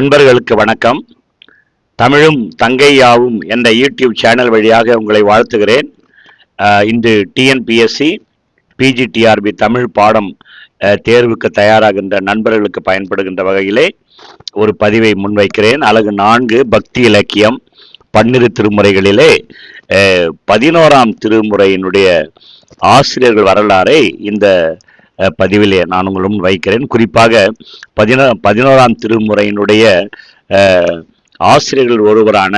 நண்பர்களுக்கு வணக்கம். தமிழும் தங்கையாவும் என்ற யூடியூப் சேனல் வழியாக உங்களை வாழ்த்துகிறேன். இன்று டிஎன்பிஎஸ்சி பிஜிடிஆர்பி தமிழ் பாடம் தேர்வுக்கு தயாராகின்ற நண்பர்களுக்கு பயன்படுகின்ற வகையிலே ஒரு பதிவை முன்வைக்கிறேன். அழகு நான்கு பக்தி இலக்கியம் பன்னிரு திருமுறைகளிலே பதினோராம் திருமுறையினுடைய ஆசிரியர்கள் வரலாறை இந்த பதிவிலே நான் உங்களும் வைக்கிறேன். குறிப்பாக பதினோ பதினோராம் திருமுறையினுடைய ஆசிரியர்கள் ஒருவரான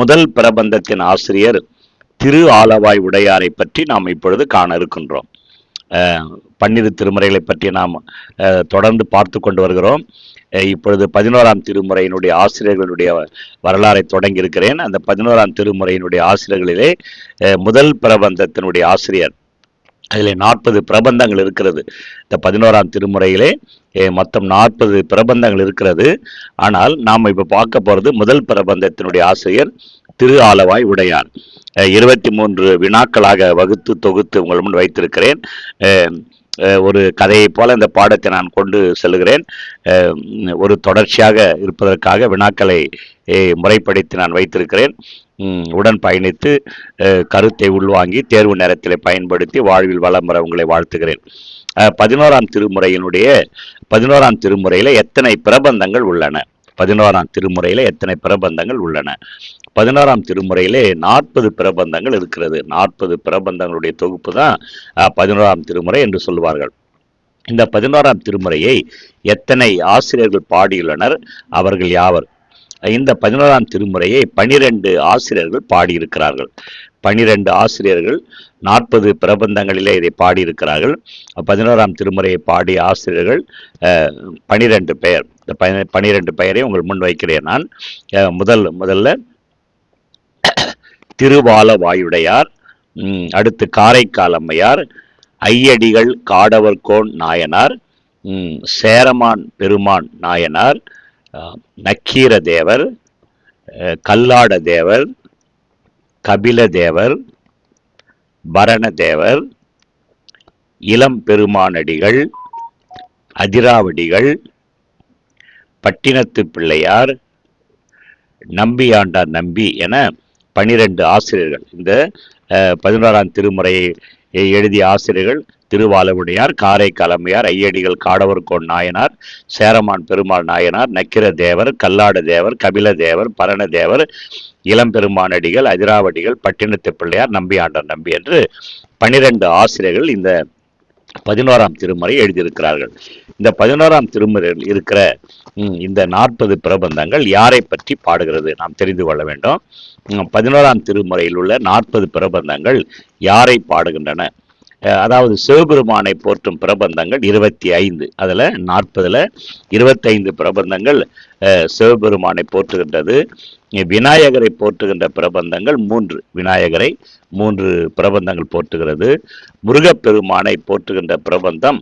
முதல் பிரபந்தத்தின் ஆசிரியர் திரு ஆலவாய் உடையாரை பற்றி நாம் இப்பொழுது காண இருக்கின்றோம். பன்னிரு திருமுறைகளை பற்றி நாம் தொடர்ந்து பார்த்து கொண்டு வருகிறோம். இப்பொழுது பதினோராம் திருமுறையினுடைய ஆசிரியர்களுடைய வரலாறை தொடங்கி இருக்கிறேன் அந்த பதினோராம் திருமுறையினுடைய ஆசிரியர்களிலே முதல் பிரபந்தத்தினுடைய ஆசிரியர் அதில் நாற்பது பிரபந்தங்கள் இருக்கிறது. இந்த பதினோராம் திருமுறையிலே மொத்தம் நாற்பது பிரபந்தங்கள் இருக்கிறது. ஆனால் நாம் இப்போ பார்க்க போகிறது முதல் பிரபந்தத்தினுடைய ஆசிரியர் திரு ஆலவாய் உடையார். இருபத்தி மூன்று வினாக்களாக வகுத்து தொகுத்து உங்கள் முன் வைத்திருக்கிறேன். ஒரு கதையைப் போல இந்த பாடத்தை நான் கொண்டு செல்கிறேன் ஒரு தொடர்ச்சியாக இருப்பதற்காக வினாக்களை முறைப்படுத்தி நான் வைத்திருக்கிறேன். உடன் பயணித்து கருத்தை உள்வாங்கி தேர்வு நேரத்தில் பயன்படுத்தி வாழ்வில் வளம் வர உங்களை வாழ்த்துகிறேன். பதினோராம் திருமுறையினுடைய பதினோராம் திருமுறையில் எத்தனை பிரபந்தங்கள் உள்ளன? பதினோராம் திருமுறையில் எத்தனை பிரபந்தங்கள் உள்ளன? பதினாறாம் திருமுறையிலே நாற்பது பிரபந்தங்கள் இருக்கிறது. நாற்பது பிரபந்தங்களுடைய தொகுப்பு தான் பதினோராம் திருமுறை என்று சொல்வார்கள் இந்த பதினோராம் திருமுறையை எத்தனை ஆசிரியர்கள் பாடியுள்ளனர் அவர்கள் யாவர்? இந்த பதினோராம் திருமுறையை பனிரெண்டு ஆசிரியர்கள் பாடியிருக்கிறார்கள். பனிரெண்டு ஆசிரியர்கள் நாற்பது பிரபந்தங்களிலே இதை பாடியிருக்கிறார்கள். பதினோராம் திருமுறையை பாடிய ஆசிரியர்கள் பனிரெண்டு பெயர். இந்த பனிரெண்டு பெயரை உங்கள் முன் வைக்கிறேன் நான். முதல் முதல்ல திருவால வாயுடையார் அடுத்து காரைக்கால் அம்மையார் ஐயடிகள் காடவர்கோன் நாயனார் சேரமான் பெருமான் நாயனார் நக்கீர தேவர் கல்லாட தேவர் கபில தேவர் பரணதேவர் இளம் பெருமானடிகள் அதிராவடிகள் பட்டினத்து பிள்ளையார் நம்பியாண்டார் நம்பி என பனிரெண்டு ஆசிரியர்கள். இந்த பதினோராம் திருமுறையை எழுதிய ஆசிரியர்கள் திருவாலவுடையார் கலமையார் ஐயடிகள் காடவர்கோன் நாயனார் சேரமான் பெருமாள் நாயனார் நக்கிர தேவர் கல்லாட தேவர் கபில தேவர் பரண தேவர் இளம்பெருமானடிகள் அதிராவடிகள் பட்டினத்து பிள்ளையார் நம்பியாண்டர் நம்பி என்று பன்னிரண்டு ஆசிரியர்கள் இந்த பதினோராம் திருமுறை எழுதியிருக்கிறார்கள். இந்த பதினோராம் திருமுறையில் இருக்கிற இந்த நாற்பது பிரபந்தங்கள் யாரை பற்றி பாடுகிறது நாம் தெரிந்து கொள்ள வேண்டும். பதினோராம் திருமுறையில் உள்ள நாற்பது பிரபந்தங்கள் யாரை பாடுகின்றன? அதாவது சிவபெருமானை போற்றும் பிரபந்தங்கள் இருபத்தி ஐந்து. அதில் நாற்பதில் இருபத்தைந்து பிரபந்தங்கள் சிவபெருமானை போற்றுகின்றது. விநாயகரை போற்றுகின்ற பிரபந்தங்கள் மூன்று. விநாயகரை மூன்று பிரபந்தங்கள் போற்றுகிறது. முருகப்பெருமானை போற்றுகின்ற பிரபந்தம்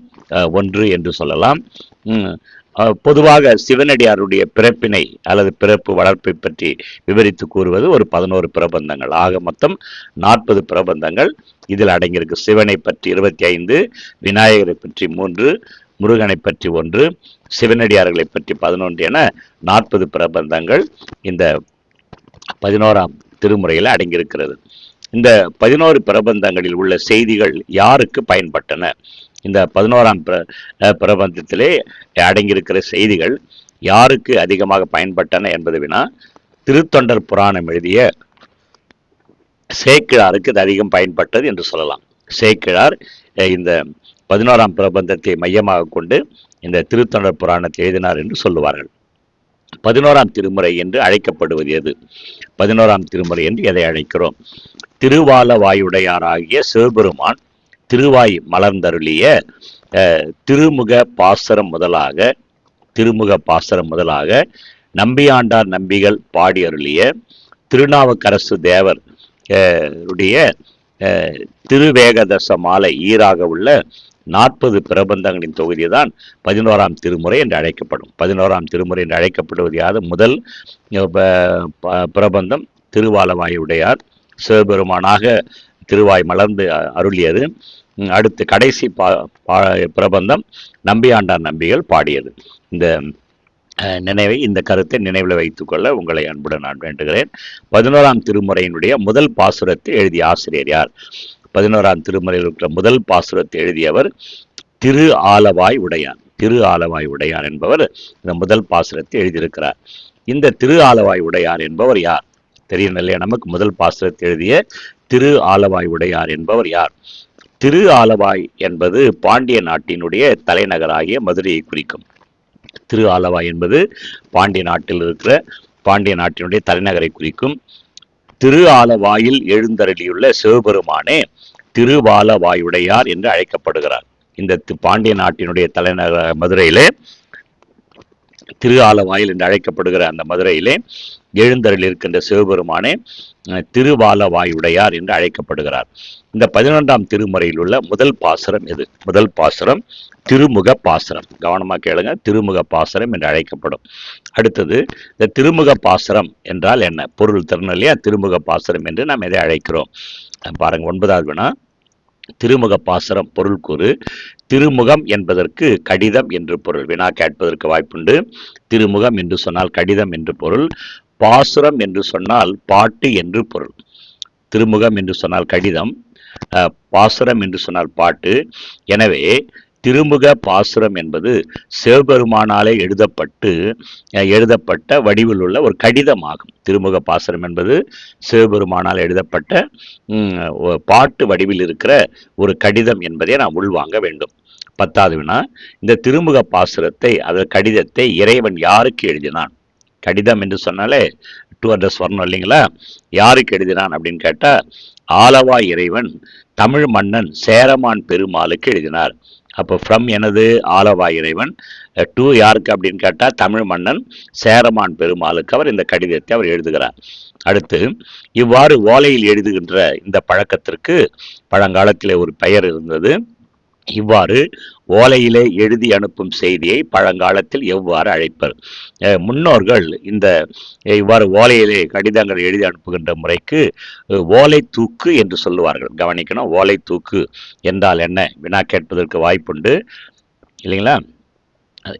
ஒன்று என்று சொல்லலாம். பொதுவாக சிவனடியாருடைய பிறப்பினை அல்லது பிறப்பு வளர்ப்பை பற்றி விவரித்து கூறுவது ஒரு பதினோரு பிரபந்தங்கள். ஆக மொத்தம் நாற்பது பிரபந்தங்கள். இதில் அடங்கியிருக்கு சிவனை பற்றி இருபத்தி ஐந்து விநாயகரை பற்றி மூன்று முருகனை பற்றி ஒன்று சிவனடியார்களை பற்றி பதினொன்று என நாற்பது பிரபந்தங்கள் இந்த பதினோராம் திருமுறையில் அடங்கியிருக்கிறது. இந்த பதினோரு பிரபந்தங்களில் உள்ள செய்திகள் யாருக்கு பயன்பட்டன? இந்த பதினோராம் பிர பிரபந்தத்திலே அடங்கியிருக்கிற செய்திகள் யாருக்கு அதிகமாக பயன்பட்டன என்பது வினா திருத்தொண்டர் புராணம் எழுதிய சேக்கிழாருக்கு இது அதிகம் பயன்பட்டது என்று சொல்லலாம். சேக்கிழார் இந்த பதினோராம் பிரபந்தத்தை மையமாக கொண்டு இந்த திருத்தொண்டர் புராணத்தை எழுதினார் என்று சொல்லுவார்கள். பதினோராம் திருமுறை என்று அழைக்கப்படுவது எது? பதினோராம் திருமுறை என்று எதை அழைக்கிறோம்? திருவாலவாயுடையாராகிய சிவபெருமான் திருவாய் மலர்ந்தருளிய திருமுக பாசரம் முதலாக திருமுக பாசரம் முதலாக நம்பியாண்டார் நம்பிகள் பாடி அருளிய திருநாவுக்கரசு தேவர் உடைய திருவேகதச மாலை ஈராக உள்ள நாற்பது பிரபந்தங்களின் தொகுதி தான் பதினோராம் திருமுறை என்று அழைக்கப்படும். பதினோராம் திருமுறை என்று அழைக்கப்படுவது யாது முதல் ப- பிரபந்தம் திருவாலவாயுடையார் சிவபெருமானாக திருவாய் மலர்ந்து அ- அருளியது. அடுத்து கடைசி பா பா- பிரபந்தம் நம்பியாண்டார் நம்பிகள் பாடியது. இந்த நினைவை இந்த கருத்தை நினைவில் வைத்துக்கொள்ள உங்களை அன்புடன் நான் வேண்டுகிறேன். பதினோராம் திருமுறையினுடைய முதல் பாசுரத்தை எழுதிய ஆசிரியர் யார்? பதினோராம் திருமுறையில் இருக்கிற முதல் பாசுரத்தை எழுதியவர் திரு ஆலவாய் உடையார் திரு ஆலவாய் உடையார் என்பவர் இந்த முதல் பாசுரத்தை எழுதியிருக்கிறார். இந்த திரு ஆலவாய் உடையார் என்பவர் யார்? தெரியும் இல்லையா நமக்கு? முதல் பாசுரத்தை எழுதிய திரு ஆலவாய் உடையார் என்பவர் யார்? திரு ஆலவாய் என்பது பாண்டிய நாட்டினுடைய தலைநகராகிய மதுரையை குறிக்கும். திரு ஆலவாய் என்பது பாண்டிய நாட்டில் இருக்கிற பாண்டிய நாட்டினுடைய தலைநகரை குறிக்கும். திரு ஆலவாயில் எழுந்தருளியுள்ள சிவபெருமானே திருவாலவாயுடையார் என்று அழைக்கப்படுகிறார். இந்த பாண்டிய நாட்டினுடைய தலைநகர் மதுரையிலே திரு ஆலவாயில் என்று அழைக்கப்படுகிற அந்த மதுரையிலே எழுந்தருள் இருக்கின்ற சிவபெருமானே திருவாலவாயுடையார் என்று அழைக்கப்படுகிறார். இந்த பதினொன்றாம் திருமறையில் உள்ள முதல் பாசுரம் எது? முதல் பாசுரம் திருமுக பாசுரம். கவனமாக கேளுங்க திருமுக பாசுரம் என்று அழைக்கப்படும். அடுத்தது இந்த திருமுக பாசுரம் என்றால் என்ன? பொருள் திறன் இல்லையா? திருமுக பாசுரம் என்று நாம் எதை அழைக்கிறோம்? பாருங்க ஒன்பதாவது வினா திருமுக பாசுரம் பொருள் கூறு திருமுகம் என்பதற்கு கடிதம் என்று பொருள். வினா கேட்பதற்கு வாய்ப்புண்டு. திருமுகம் என்று சொன்னால் கடிதம் என்று பொருள். பாசுரம் என்று சொன்னால் பாட்டு என்று பொருள். திருமுகம் என்று சொன்னால் கடிதம். பாசுரம் என்று சொன்னால் பாட்டு. எனவே திருமுக பாசுரம் என்பது சிவபெருமானாலே எழுதப்பட்டு எழுதப்பட்ட வடிவில் உள்ள ஒரு கடிதமாகும். திருமுக பாசுரம் என்பது சிவபெருமானால் எழுதப்பட்ட பாட்டு வடிவில் இருக்கிற ஒரு கடிதம் என்பதை நாம் உள்வாங்க வேண்டும். பத்தாவது வினா இந்த திருமுக பாசுரத்தை அந்த கடிதத்தை இறைவன் யாருக்கு எழுதினான்? கடிதம் என்று சொன்னாலே டூ அட்ரஸ் வரணும் இல்லைங்களா? யாருக்கு எழுதினான் அப்படின்னு கேட்டால் ஆலவா இறைவன் தமிழ் மன்னன் சேரமான் பெருமாளுக்கு எழுதினார். அப்போ ஃப்ரம் எனது ஆலவா இறைவன். டூ யாருக்கு அப்படின்னு கேட்டால் தமிழ் மன்னன் சேரமான் பெருமாளுக்கு அவர் இந்த கடிதத்தை அவர் எழுதுகிறார். அடுத்து இவ்வாறு ஓலையில் எழுதுகின்ற இந்த பழக்கத்திற்கு பழங்காலத்தில் ஒரு பெயர் இருந்தது. இவ்வாறு ஓலையிலே எழுதி அனுப்பும் செய்தியை பழங்காலத்தில் எவ்வாறு அழைப்பர்? முன்னோர்கள் இந்த இவ்வாறு ஓலையிலே கடிதங்கள் எழுதி அனுப்புகின்ற முறைக்கு ஓலை தூக்கு என்று சொல்லுவார்கள். கவனிக்கணும் ஓலை தூக்கு என்றால் என்ன? வினா கேட்பதற்கு வாய்ப்புண்டு. இல்லைங்களா?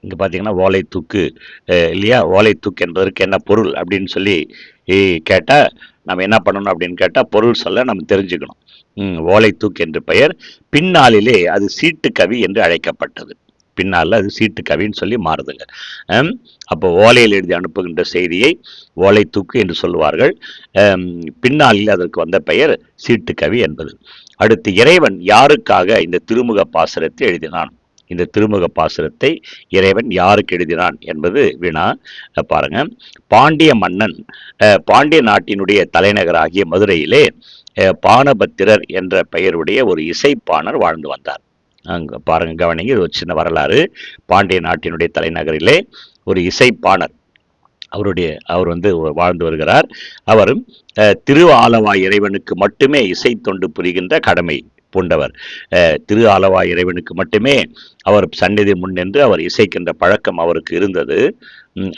இங்கே பார்த்தீங்கன்னா ஓலை தூக்கு இல்லையா? ஓலை தூக்கு என்பதற்கு என்ன பொருள் அப்படின்னு சொல்லி கேட்டால் நம்ம என்ன பண்ணணும் அப்படின்னு கேட்டால் பொருள் சொல்ல நம்ம தெரிஞ்சுக்கணும். ம், ஓலை தூக்கு என்று பெயர். பின்னாளிலே அது சீட்டு கவி என்று அழைக்கப்பட்டது. பின்னால் அது சீட்டு கவின்னு சொல்லி மாறுதுங்க. அப்போ ஓலையில் எழுதி அனுப்புகின்ற செய்தியை ஓலை தூக்கு என்று சொல்லுவார்கள். பின்னாளில் அதற்கு வந்த பெயர் சீட்டு கவி என்பது. அடுத்து இறைவன் யாருக்காக இந்த திருமுக பாசுரத்தை எழுதினான்? இந்த திருமுக பாசுரத்தை இறைவன் யாருக்கு எழுதினான் என்பது வினா பாருங்க. பாண்டிய மன்னன் பாண்டிய நாட்டினுடைய தலைநகராகிய மதுரையிலே பானபத்திரர் என்ற பெயருடைய ஒரு இசைப்பாணர் வாழ்ந்து வந்தார். அங்கே பாருங்க கவனிங்க இது ஒரு சின்ன வரலாறு. பாண்டிய நாட்டினுடைய தலைநகரிலே ஒரு இசைப்பாணர் அவருடைய அவர் வந்து வாழ்ந்து வருகிறார். அவரும் திரு ஆலவாய் இறைவனுக்கு மட்டுமே இசை தொண்டு புரிகின்ற கடமை பூண்டவர். திரு ஆலவாய் இறைவனுக்கு மட்டுமே அவர் சந்நிதி முன்னின்று அவர் இசைக்கின்ற பழக்கம் அவருக்கு இருந்தது.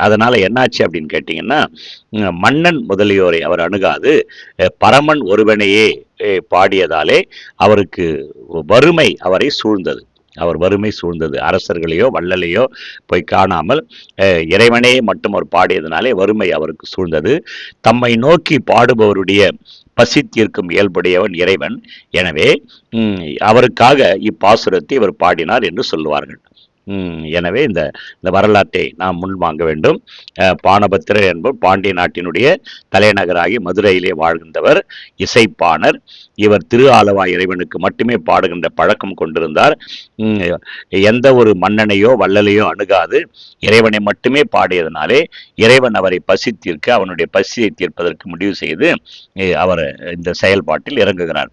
அதனால் என்னாச்சு அப்படின்னு கேட்டிங்கன்னா மன்னன் முதலியோரை அவர் அணுகாது. பரமன் ஒருவனையே பாடியதாலே அவருக்கு வறுமை அவரை சூழ்ந்தது. அவர் வறுமை சூழ்ந்தது. அரசர்களையோ வள்ளலையோ போய் காணாமல் இறைவனே மட்டும் அவர் பாடியதுனாலே வறுமை அவருக்கு சூழ்ந்தது. தம்மை நோக்கி பாடுபவருடைய பசி தீர்க்கும் இயல்புடையவன் இறைவன். எனவே அவருக்காக இப்பாசுரத்தை இவர் பாடினார் என்று சொல்லுவார்கள். எனவே இந்த இந்த வரலாற்றை நாம் முன்வாங்க வேண்டும். பானபத்திரர் என்பவர் பாண்டிய நாட்டினுடைய தலைநகராகி மதுரையிலே வாழ்கின்றவர் இசைப்பாணர். இவர் திரு ஆலவா இறைவனுக்கு மட்டுமே பாடுகின்ற பழக்கம் கொண்டிருந்தார். எந்த ஒரு மன்னனையோ வள்ளலையோ அணுகாது. இறைவனை மட்டுமே பாடியதனாலே இறைவன் அவரை பசி தீர்க்க அவனுடைய பசியை தீர்ப்பதற்கு முடிவு செய்து அவர் இந்த செயல்பாட்டில் இறங்குகிறார்.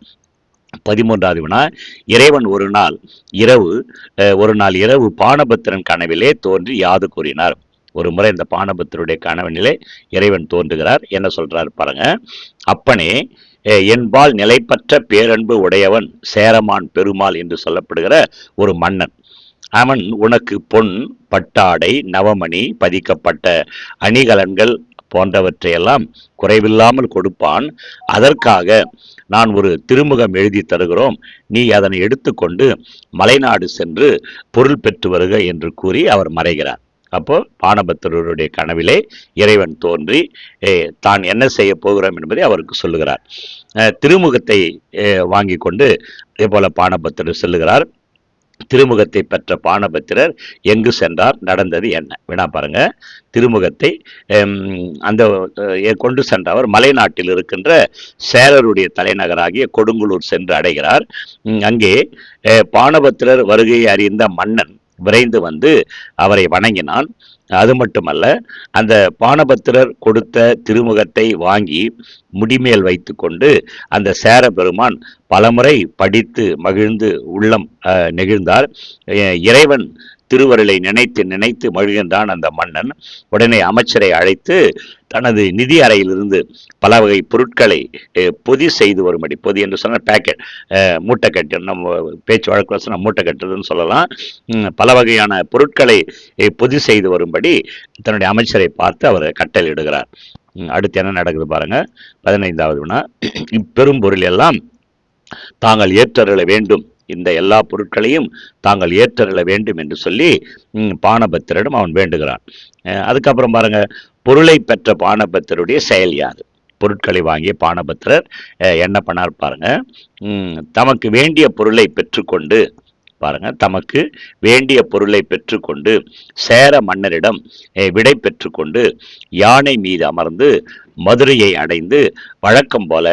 பதிமூன்றாவது வினா இறைவன் ஒரு நாள் இரவு ஒரு நாள் இரவு பானபத்திரன் கனவிலே தோன்றி யாது கூறினார். ஒரு முறை இந்த பானபத்திரனுடைய கனவனிலே இறைவன் தோன்றுகிறார். என்ன சொல்றார் பாருங்க. அப்பனே என்பால் நிலைப்பற்ற பேரன்பு உடையவன் சேரமான் பெருமாள் என்று சொல்லப்படுகிற ஒரு மன்னன். அவன் உனக்கு பொன் பட்டாடை நவமணி பதிக்கப்பட்ட அணிகலன்கள் போன்றவற்றையெல்லாம் குறைவில்லாமல் கொடுப்பான். அதற்காக நான் ஒரு திருமுகம் எழுதி தருகிறோம். நீ அதனை எடுத்துக்கொண்டு மலைநாடு சென்று பொருள் பெற்று வருக என்று கூறி அவர் மறைகிறார். அப்போ பானபத்திரருடைய கனவிலே இறைவன் தோன்றி தான் என்ன செய்ய போகிறோம்? என்பதை அவருக்கு சொல்லுகிறார். திருமுகத்தை வாங்கி கொண்டு அதே போல பானபத்திரர் செல்லுகிறார். திருமுகத்தை பெற்ற பானபத்திரர் எங்கு சென்றார் நடந்தது என்ன? வினா பாருங்க. திருமுகத்தை ஹம், அந்த கொண்டு சென்றவர் மலைநாட்டில் இருக்கின்ற சேரருடைய தலைநகராகிய கொடுங்குளூர் சென்று அடைகிறார். அங்கே பானபத்திரர் வருகையை அறிந்த மன்னன் விரைந்து வந்து அவரை வணங்கினான். அது மட்டுமல்ல அந்த பானபத்திரர் கொடுத்த திருமுகத்தை வாங்கி முடிமேல் வைத்துக்கொண்டு அந்த சேர பெருமான் பலமுறை படித்து மகிழ்ந்து உள்ளம் அஹ், நெகிழ்ந்தார். அஹ், இறைவன் திருவருளை நினைத்து நினைத்து மழுகின்றான் அந்த மன்னன். உடனே அமைச்சரை அழைத்து தனது நிதி அறையிலிருந்து பல வகை பொருட்களை பொதி செய்து வரும்படி பொதி என்று சொன்னால் பேக்கெட் மூட்டை கட்டு நம்ம பேச்சு வழக்கு சொன்னால் மூட்டை கட்டுறதுன்னு சொல்லலாம் பல வகையான பொருட்களை பொதி செய்து வரும்படி தன்னுடைய அமைச்சரை பார்த்து அவர் கட்டளையிடுகிறார். அடுத்து என்ன நடக்குது பாருங்க. பதினைந்தாவது வினா இப்பெரும் பொருள் எல்லாம் தாங்கள் ஏற்றருள வேண்டும். இந்த எல்லா பொருட்களையும் தாங்கள் ஏற்றருள வேண்டும் என்று சொல்லி பானபத்திரிடம் அவன் வேண்டுகிறான். அதுக்கப்புறம் பாருங்க பொருளை பெற்ற பானபத்திரருடைய செயல் யாது? பொருட்களை வாங்கிய பானபத்திரர் என்ன பண்ணார் பாருங்க தமக்கு வேண்டிய பொருளை பெற்றுக்கொண்டு பாருங்க தமக்கு வேண்டிய பொருளை பெற்றுக்கொண்டு சேர மன்னரிடம் விடை பெற்றுக்கொண்டு யானை மீது அமர்ந்து மதுரையை அடைந்து வழக்கம் போல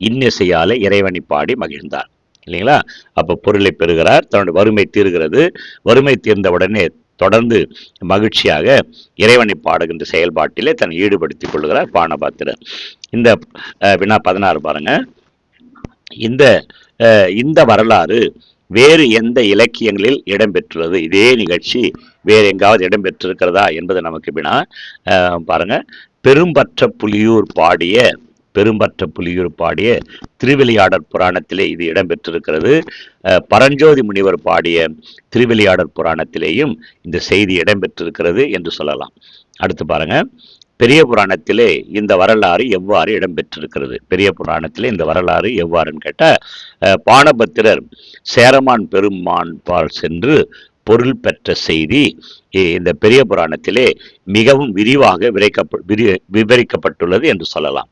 இன்னிசையால இறைவனை பாடி மகிழ்ந்தார். இல்லைங்களா? அப்போ பொருளை பெறுகிறார் தன்னுடைய வறுமை தீர்கிறது. வறுமை தீர்ந்த உடனே தொடர்ந்து மகிழ்ச்சியாக இறைவனை பாடுகின்ற செயல்பாட்டிலே தன்னை ஈடுபடுத்திக் கொள்கிறார் பானபாத்திரர். இந்த வினா பதினாறு பாருங்க. இந்த இந்த வரலாறு வேறு எந்த இலக்கியங்களில் இடம்பெற்றுள்ளது? இதே நிகழ்ச்சி வேறு எங்காவது இடம்பெற்றிருக்கிறதா என்பது நமக்கு வினா. பாருங்க. பெரும்பற்ற புலியூர் பாடிய பெரும்பற்ற புலியூர் பாடிய திருவிளையாடற் புராணத்திலே இது இடம்பெற்றிருக்கிறது. பரஞ்சோதி முனிவர் பாடிய திருவிளையாடற் புராணத்திலேயும் இந்த செய்தி இடம்பெற்றிருக்கிறது என்று சொல்லலாம். அடுத்து பாருங்க. பெரிய புராணத்திலே இந்த வரலாறு எவ்வாறு இடம்பெற்றிருக்கிறது? பெரிய புராணத்திலே இந்த வரலாறு எவ்வாறுன்னு கேட்டால் பானபத்திரர் சேரமான் பெருமான் பால் சென்று பொருள் பெற்ற செய்தி இந்த பெரிய புராணத்திலே மிகவும் விரிவாக விரைக்கப்ப விரி விவரிக்கப்பட்டுள்ளது என்று சொல்லலாம்.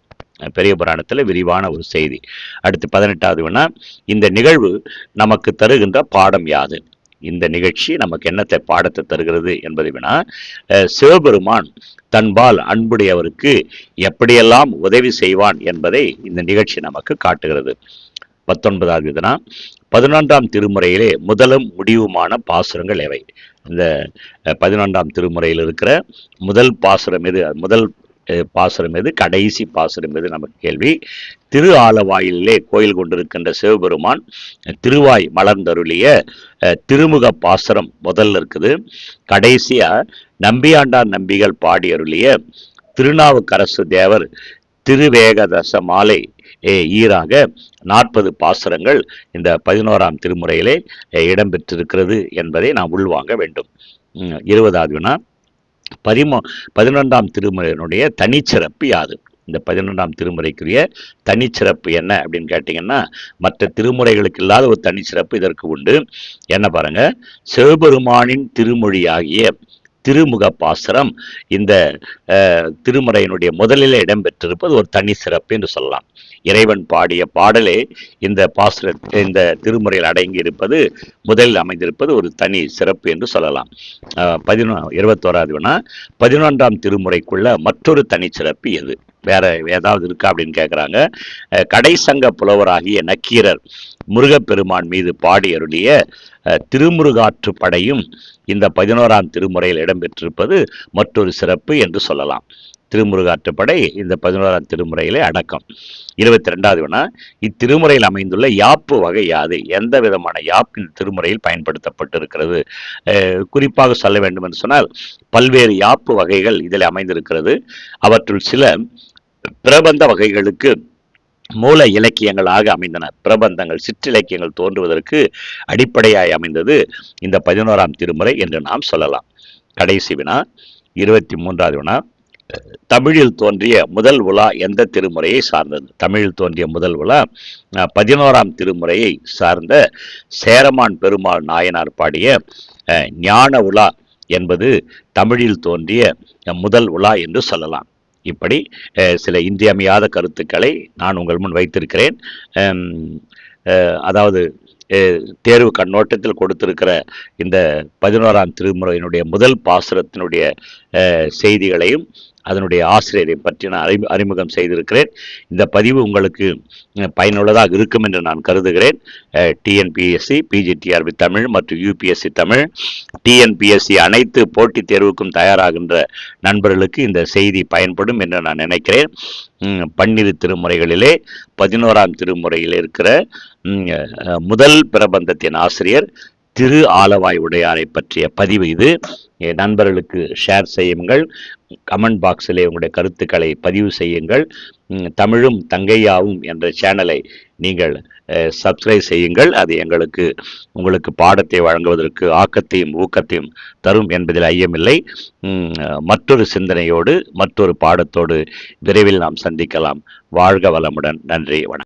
பெரிய புராணத்தில் விரிவான ஒரு செய்தி. அடுத்து பதினெட்டாவது வினா இந்த நிகழ்வு நமக்கு தருகின்ற பாடம் யாது? இந்த நிகழ்ச்சி நமக்கு என்னத்தை பாடத்தை தருகிறது என்பதை வினா சிவபெருமான் தன்பால் அன்புடையவருக்கு எப்படியெல்லாம் உதவி செய்வான் என்பதை இந்த நிகழ்ச்சி நமக்கு காட்டுகிறது. பத்தொன்பதாவது விதனா பதினொன்றாம் திருமுறையிலே முதலும் முடிவுமான பாசுரங்கள் எவை? இந்த பதினொன்றாம் திருமுறையில் இருக்கிற முதல் பாசுரம் எது? முதல் பாசுரம் எது? கடைசி பாசுரம் எது? நமக்கு கேள்வி. திரு ஆலவாயிலே கோயில் கொண்டிருக்கின்ற சிவபெருமான் திருவாய் மலர்ந்தருளிய திருமுக பாசுரம் முதல்ல இருக்குது. கடைசியாக நம்பியாண்டார் நம்பிகள் பாடி அருளிய திருநாவுக்கரசு தேவர் திருவேகதச மாலை ஈராக நாற்பது பாசுரங்கள் இந்த பதினோராம் திருமுறையிலே இடம்பெற்றிருக்கிறது என்பதை நாம் உள்வாங்க வேண்டும். இருபதாவது வினா. பதிமூ பதினொன்றாம் திருமுறையினுடைய தனிச்சிறப்பு யாது? இந்த பதினொன்றாம் திருமுறைக்குரிய தனிச்சிறப்பு என்ன அப்படின்னு கேட்டிங்கன்னா மற்ற திருமுறைகளுக்கு இல்லாத ஒரு தனிச்சிறப்பு இதற்கு உண்டு. என்ன பாருங்க சிவபெருமானின் திருமொழியாகிய திருமுக பாசுரம் இந்த திருமுறையினுடைய முதலில் இடம்பெற்றிருப்பது ஒரு தனி சிறப்பு என்று சொல்லலாம். இறைவன் பாடிய பாடலே இந்த பாசுர இந்த திருமுறையில் அடங்கி இருப்பது முதலில் அமைந்திருப்பது ஒரு தனி சிறப்பு என்று சொல்லலாம். பதினொ இருபத்தோராது வேணா பதினொன்றாம் திருமுறைக்குள்ள மற்றொரு தனிச்சிறப்பு எது? வேற ஏதாவது இருக்கா அப்படின்னு கேட்குறாங்க கடைசங்க புலவராகிய நக்கீரர் முருகப்பெருமான் மீது பாடி அருளிய திருமுருகாற்று படையும் இந்த பதினோராம் திருமுறையில் இடம்பெற்றிருப்பது மற்றொரு சிறப்பு என்று சொல்லலாம். திருமுருகாற்றுப்படை இந்த பதினோராம் திருமுறையிலே அடக்கம். இருபத்தி ரெண்டாவது வினா இத்திருமுறையில் அமைந்துள்ள யாப்பு வகை யாது? எந்த விதமான யாப்பு இந்த திருமுறையில் பயன்படுத்தப்பட்டிருக்கிறது? குறிப்பாக சொல்ல வேண்டும் என்று சொன்னால் பல்வேறு யாப்பு வகைகள் இதில் அமைந்திருக்கிறது. அவற்றுள் சில பிரபந்த வகைகளுக்கு மூல இலக்கியங்களாக அமைந்தன. பிரபந்தங்கள் சிற்றிலக்கியங்கள் தோன்றுவதற்கு அடிப்படையாய் அமைந்தது இந்த பதினோராம் திருமுறை என்று நாம் சொல்லலாம். கடைசி வினா இருபத்தி மூன்றாவது வினா தமிழில் தோன்றிய முதல் உலா எந்த திருமுறையை சார்ந்தது? தமிழில் தோன்றிய முதல் உலா பதினோராம் திருமுறையை சார்ந்த சேரமான் பெருமாள் நாயனார் பாடிய ஞான உலா என்பது தமிழில் தோன்றிய முதல் உலா என்று சொல்லலாம். இப்படி சில இன்றியமையாத கருத்துக்களை நான் உங்கள் முன் வைத்திருக்கிறேன். அதாவது தேர்வு கண்ணோட்டத்தில் கொடுத்திருக்கிற இந்த பதினோராம் திருமுறையினுடைய முதல் பாசுரத்தினுடைய செய்திகளையும் அதனுடைய ஆசிரியரை பற்றி நான் அறி அறிமுகம் செய்திருக்கிறேன். இந்த பதிவு உங்களுக்கு பயனுள்ளதாக இருக்கும் என்று நான் கருதுகிறேன். டிஎன்பிஎஸ்சி பிஜிடிஆர்பி தமிழ் மற்றும் யூபிஎஸ்சி தமிழ். டிஎன்பிஎஸ்சி அனைத்து போட்டித் தேர்வுக்கும் தயாராகின்ற நண்பர்களுக்கு இந்த செய்தி பயன்படும் என்று நான் நினைக்கிறேன். பன்னிரு திருமுறைகளிலே பதினோராம் திருமுறையில் இருக்கிற முதல் பிரபந்தத்தின் ஆசிரியர் திரு ஆலவாய் உடையாரை பற்றிய பதிவு இது. நண்பர்களுக்கு ஷேர் செய்யுங்கள். கமெண்ட் பாக்ஸில் உங்களுடைய கருத்துக்களை பதிவு செய்யுங்கள். தமிழும் தங்கையாவும் என்ற சேனலை நீங்கள் சப்ஸ்கிரைப் செய்யுங்கள். அது எங்களுக்கு உங்களுக்கு பாடத்தை வழங்குவதற்கு ஆக்கத்தையும் ஊக்கத்தையும் தரும் என்பதில் ஐயமில்லை. மற்றொரு சிந்தனையோடு மற்றொரு பாடத்தோடு விரைவில் நாம் சந்திக்கலாம். வாழ்க வளமுடன். நன்றி வணக்கம்.